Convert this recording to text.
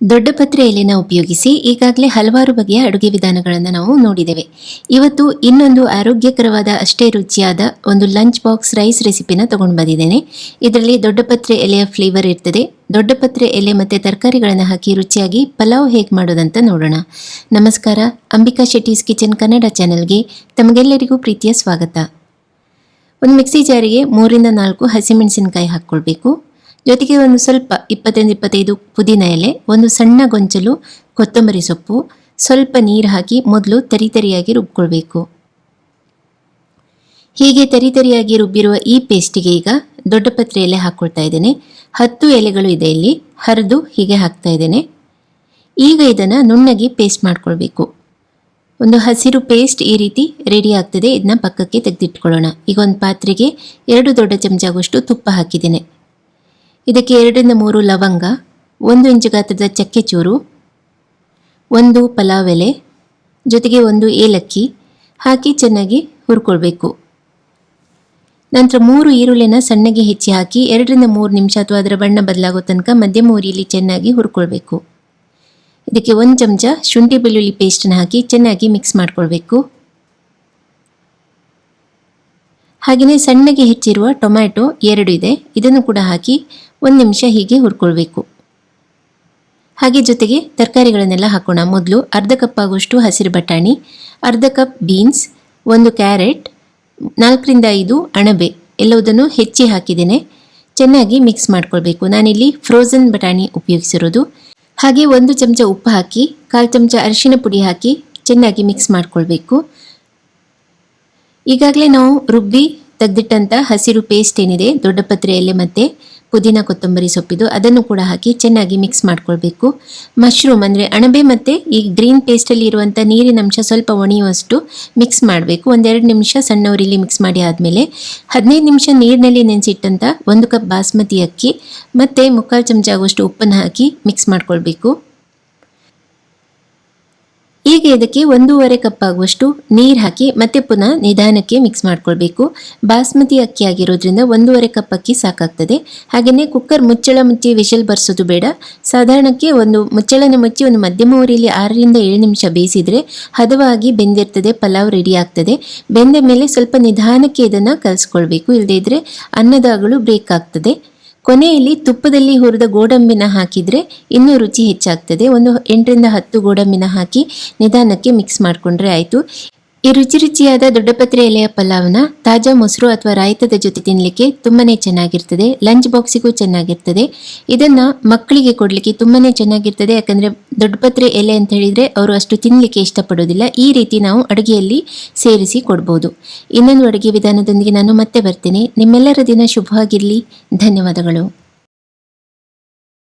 ದೊಡ್ಡ ಪತ್ರೆ ಎಲೆನ ಉಪಯೋಗಿಸಿ ಈಗಾಗಲೇ ಹಲವಾರು ಬಗೆಯ ಅಡುಗೆ ವಿಧಾನಗಳನ್ನು ನಾವು ನೋಡಿದ್ದೇವೆ. ಇವತ್ತು ಇನ್ನೊಂದು ಆರೋಗ್ಯಕರವಾದ, ಅಷ್ಟೇ ರುಚಿಯಾದ ಒಂದು ಲಂಚ್ ಬಾಕ್ಸ್ ರೈಸ್ ರೆಸಿಪಿನ ತಗೊಂಡು ಬಂದಿದ್ದೇನೆ. ಇದರಲ್ಲಿ ದೊಡ್ಡ ಪತ್ರೆ ಎಲೆಯ ಫ್ಲೇವರ್ ಇರ್ತದೆ. ದೊಡ್ಡ ಪತ್ರೆ ಎಲೆ ಮತ್ತು ತರಕಾರಿಗಳನ್ನು ಹಾಕಿ ರುಚಿಯಾಗಿ ಪಲಾವ್ ಹೇಗೆ ಮಾಡೋದಂತ ನೋಡೋಣ. ನಮಸ್ಕಾರ, ಅಂಬಿಕಾ ಶೆಟ್ಟೀಸ್ ಕಿಚನ್ ಕನ್ನಡ ಚಾನೆಲ್ಗೆ ತಮಗೆಲ್ಲರಿಗೂ ಪ್ರೀತಿಯ ಸ್ವಾಗತ. ಒಂದು ಮಿಕ್ಸಿ ಜಾರಿಗೆ ಮೂರಿಂದ ನಾಲ್ಕು ಹಸಿಮೆಣಸಿನಕಾಯಿ ಹಾಕ್ಕೊಳ್ಬೇಕು. ಜೊತೆಗೆ ಒಂದು ಸ್ವಲ್ಪ ಇಪ್ಪತ್ತೈದು ಇಪ್ಪತ್ತೈದು ಪುದೀನ ಎಲೆ ಒಂದು ಸಣ್ಣ ಗೊಂಚಲು ಕೊತ್ತಂಬರಿ ಸೊಪ್ಪು, ಸ್ವಲ್ಪ ನೀರು ಹಾಕಿ ಮೊದಲು ತರಿತರಿಯಾಗಿ ರುಬ್ಕೊಳ್ಬೇಕು. ಹೀಗೆ ತರಿತರಿಯಾಗಿ ರುಬ್ಬಿರುವ ಈ ಪೇಸ್ಟಿಗೆ ಈಗ ದೊಡ್ಡ ಪತ್ರೆ ಎಲೆ ಹಾಕ್ಕೊಳ್ತಾ ಇದ್ದೇನೆ. ಹತ್ತು ಎಲೆಗಳು ಇದೆ ಇಲ್ಲಿ, ಹರಿದು ಹೀಗೆ ಹಾಕ್ತಾ ಇದ್ದೇನೆ. ಈಗ ಇದನ್ನು ನುಣ್ಣಗೆ ಪೇಸ್ಟ್ ಮಾಡ್ಕೊಳ್ಬೇಕು. ಒಂದು ಹಸಿರು ಪೇಸ್ಟ್ ಈ ರೀತಿ ರೆಡಿ ಆಗ್ತದೆ, ಇದನ್ನ ಪಕ್ಕಕ್ಕೆ ತೆಗೆದಿಟ್ಕೊಳ್ಳೋಣ. ಈಗ ಒಂದು ಪಾತ್ರೆಗೆ ಎರಡು ದೊಡ್ಡ ಚಮಚ ಆಗುವಷ್ಟು ತುಪ್ಪ ಹಾಕಿದ್ದೇನೆ. ಇದಕ್ಕೆ ಎರಡರಿಂದ ಮೂರು ಲವಂಗ, ಒಂದು ಇಂಚು ಗಾತ್ರದ ಚಕ್ಕೆ ಚೂರು, ಒಂದು ಪಲಾವ್ ಎಲೆ ಜೊತೆಗೆ ಒಂದು ಏಲಕ್ಕಿ ಹಾಕಿ ಚೆನ್ನಾಗಿ ಹುರ್ಕೊಳ್ಬೇಕು. ನಂತರ ಮೂರು ಈರುಳ್ಳಿನ ಸಣ್ಣಗೆ ಹೆಚ್ಚಿ ಹಾಕಿ ಎರಡರಿಂದ ಮೂರು ನಿಮಿಷ ಅಥವಾ ಅದರ ಬಣ್ಣ ಬದಲಾಗೋ ತನಕ ಮಧ್ಯಮ ಉರಿಯಲ್ಲಿ ಚೆನ್ನಾಗಿ ಹುರ್ಕೊಳ್ಬೇಕು. ಇದಕ್ಕೆ ಒಂದು ಚಮಚ ಶುಂಠಿ ಬೆಳ್ಳುಳ್ಳಿ ಪೇಸ್ಟನ್ನು ಹಾಕಿ ಚೆನ್ನಾಗಿ ಮಿಕ್ಸ್ ಮಾಡ್ಕೊಳ್ಬೇಕು. ಹಾಗೆಯೇ ಸಣ್ಣಗೆ ಹೆಚ್ಚಿರುವ ಟೊಮ್ಯಾಟೊ ಎರಡು ಇದೆ. ಇದನ್ನು ಕೂಡ ಹಾಕಿ ಒಂದು ನಿಮಿಷ ಹೀಗೆ ಹುರ್ಕೊಳ್ಬೇಕು. ಹಾಗೆ ಜೊತೆಗೆ ತರಕಾರಿಗಳನ್ನೆಲ್ಲ ಹಾಕೋಣ. ಮೊದಲು ಅರ್ಧ ಕಪ್ ಆಗುವಷ್ಟು ಹಸಿರು ಬಟಾಣಿ, ಅರ್ಧ ಕಪ್ ಬೀನ್ಸ್ ಒಂದು ಕ್ಯಾರೆಟ್ ನಾಲ್ಕರಿಂದ ಐದು ಅಣಬೆ ಎಲ್ಲವುದನ್ನು ಹೆಚ್ಚಿ ಹಾಕಿದ್ದೇನೆ. ಚೆನ್ನಾಗಿ ಮಿಕ್ಸ್ ಮಾಡ್ಕೊಳ್ಬೇಕು. ನಾನಿಲ್ಲಿ ಫ್ರೋಝನ್ ಬಟಾಣಿ ಉಪಯೋಗಿಸಿರೋದು. ಹಾಗೆ ಒಂದು ಚಮಚ ಉಪ್ಪು ಹಾಕಿ, ಕಾಲು ಚಮಚ ಅರಿಶಿನ ಪುಡಿ ಹಾಕಿ ಚೆನ್ನಾಗಿ ಮಿಕ್ಸ್ ಮಾಡ್ಕೊಳ್ಬೇಕು. ಈಗಾಗಲೇ ನಾವು ರುಬ್ಬಿ ತೆಗೆದಿಟ್ಟಂಥ ಹಸಿರು ಪೇಸ್ಟ್ ಏನಿದೆ, ದೊಡ್ಡ ಪತ್ರೆಯಲ್ಲಿ ಮತ್ತೆ ಪುದೀನ ಕೊತ್ತಂಬರಿ ಸೊಪ್ಪಿದು, ಅದನ್ನು ಕೂಡ ಹಾಕಿ ಚೆನ್ನಾಗಿ ಮಿಕ್ಸ್ ಮಾಡ್ಕೊಳ್ಬೇಕು. ಮಶ್ರೂಮ್ ಅಂದರೆ ಅಣಬೆ ಮತ್ತು ಈ ಗ್ರೀನ್ ಪೇಸ್ಟಲ್ಲಿ ಇರುವಂಥ ನೀರಿನ ಅಂಶ ಸ್ವಲ್ಪ ಒಣೆಯುವಷ್ಟು ಮಿಕ್ಸ್ ಮಾಡಬೇಕು. ಒಂದೆರಡು ನಿಮಿಷ ಸಣ್ಣ ಉರಿಲಿ ಮಿಕ್ಸ್ ಮಾಡಿ ಆದಮೇಲೆ ಹದಿನೈದು ನಿಮಿಷ ನೀರಿನಲ್ಲಿ ನೆನೆಸಿಟ್ಟಂಥ ಒಂದು ಕಪ್ ಬಾಸ್ಮತಿ ಅಕ್ಕಿ ಮತ್ತು ಮುಕ್ಕಾಲು ಚಮಚ ಆಗುವಷ್ಟು ಉಪ್ಪನ್ನು ಹಾಕಿ ಮಿಕ್ಸ್ ಮಾಡ್ಕೊಳ್ಬೇಕು. ಈಗ ಇದಕ್ಕೆ ಒಂದೂವರೆ ಕಪ್ ಆಗುವಷ್ಟು ನೀರು ಹಾಕಿ ಮತ್ತೆ ಪುನಃ ನಿಧಾನಕ್ಕೆ ಮಿಕ್ಸ್ ಮಾಡ್ಕೊಳ್ಬೇಕು. ಬಾಸ್ಮತಿ ಅಕ್ಕಿ ಆಗಿರೋದ್ರಿಂದ ಒಂದೂವರೆ ಕಪ್ ಅಕ್ಕಿ ಸಾಕಾಗ್ತದೆ. ಹಾಗೆಯೇ ಕುಕ್ಕರ್ ಮುಚ್ಚಳ ಮುಚ್ಚಿ ವಿಷಲ್ ಬರ್ಸೋದು ಬೇಡ. ಸಾಧಾರಣಕ್ಕೆ ಒಂದು ಮುಚ್ಚಳನ ಮುಚ್ಚಿ ಒಂದು ಮಧ್ಯಮ ಊರಿಯಲ್ಲಿ ಆರರಿಂದ ಏಳು ನಿಮಿಷ ಬೇಯಿಸಿದರೆ ಹದವಾಗಿ ಬೆಂದಿರ್ತದೆ, ಪಲಾವ್ ರೆಡಿ ಆಗ್ತದೆ. ಬೆಂದ ಮೇಲೆ ಸ್ವಲ್ಪ ನಿಧಾನಕ್ಕೆ ಇದನ್ನು ಕಲಿಸ್ಕೊಳ್ಬೇಕು. ಇಲ್ಲದೇ ಇದ್ದರೆ ಅನ್ನದಾಗಳು ಬ್ರೇಕ್ ಆಗ್ತದೆ. ಕೊನೆಯಲ್ಲಿ ತುಪ್ಪದಲ್ಲಿ ಹುರಿದ ಗೋಡಂಬಿನ ಹಾಕಿದರೆ ಇನ್ನೂ ರುಚಿ ಹೆಚ್ಚಾಗ್ತದೆ. ಒಂದು ಎಂಟರಿಂದ ಹತ್ತು ಗೋಡಂಬಿನ ಹಾಕಿ ನಿಧಾನಕ್ಕೆ ಮಿಕ್ಸ್ ಮಾಡಿಕೊಂಡ್ರೆ ಆಯಿತು. ಈ ರುಚಿ ರುಚಿಯಾದ ದೊಡ್ಡಪತ್ರೆ ಎಲೆಯ ಪಲಾವ್ನ ತಾಜಾ ಮೊಸರು ಅಥವಾ ರಾಯತದ ಜೊತೆ ತಿನ್ನಲಿಕ್ಕೆ ತುಂಬಾನೇ ಚೆನ್ನಾಗಿರ್ತದೆ. ಲಂಚ್ ಬಾಕ್ಸಿಗೂ ಚೆನ್ನಾಗಿರ್ತದೆ. ಇದನ್ನ ಮಕ್ಕಳಿಗೆ ಕೊಡಲಿಕ್ಕೆ ತುಂಬಾನೇ ಚೆನ್ನಾಗಿರ್ತದೆ. ಯಾಕಂದ್ರೆ ದೊಡ್ಡಪತ್ರೆ ಎಲೆ ಅಂತ ಹೇಳಿದ್ರೆ ಅವರು ಅಷ್ಟು ತಿನ್ನಲಿಕ್ಕೆ ಇಷ್ಟಪಡೋದಿಲ್ಲ. ಈ ರೀತಿ ನಾವು ಅಡುಗೆಯಲ್ಲಿ ಸೇರಿಸಿ ಕೊಡ್ಬೋದು. ಇನ್ನೊಂದು ಅಡುಗೆ ವಿಧಾನದೊಂದಿಗೆ ನಾನು ಮತ್ತೆ ಬರ್ತೇನೆ. ನಿಮ್ಮೆಲ್ಲರ ದಿನ ಶುಭವಾಗಿರಲಿ. ಧನ್ಯವಾದಗಳು.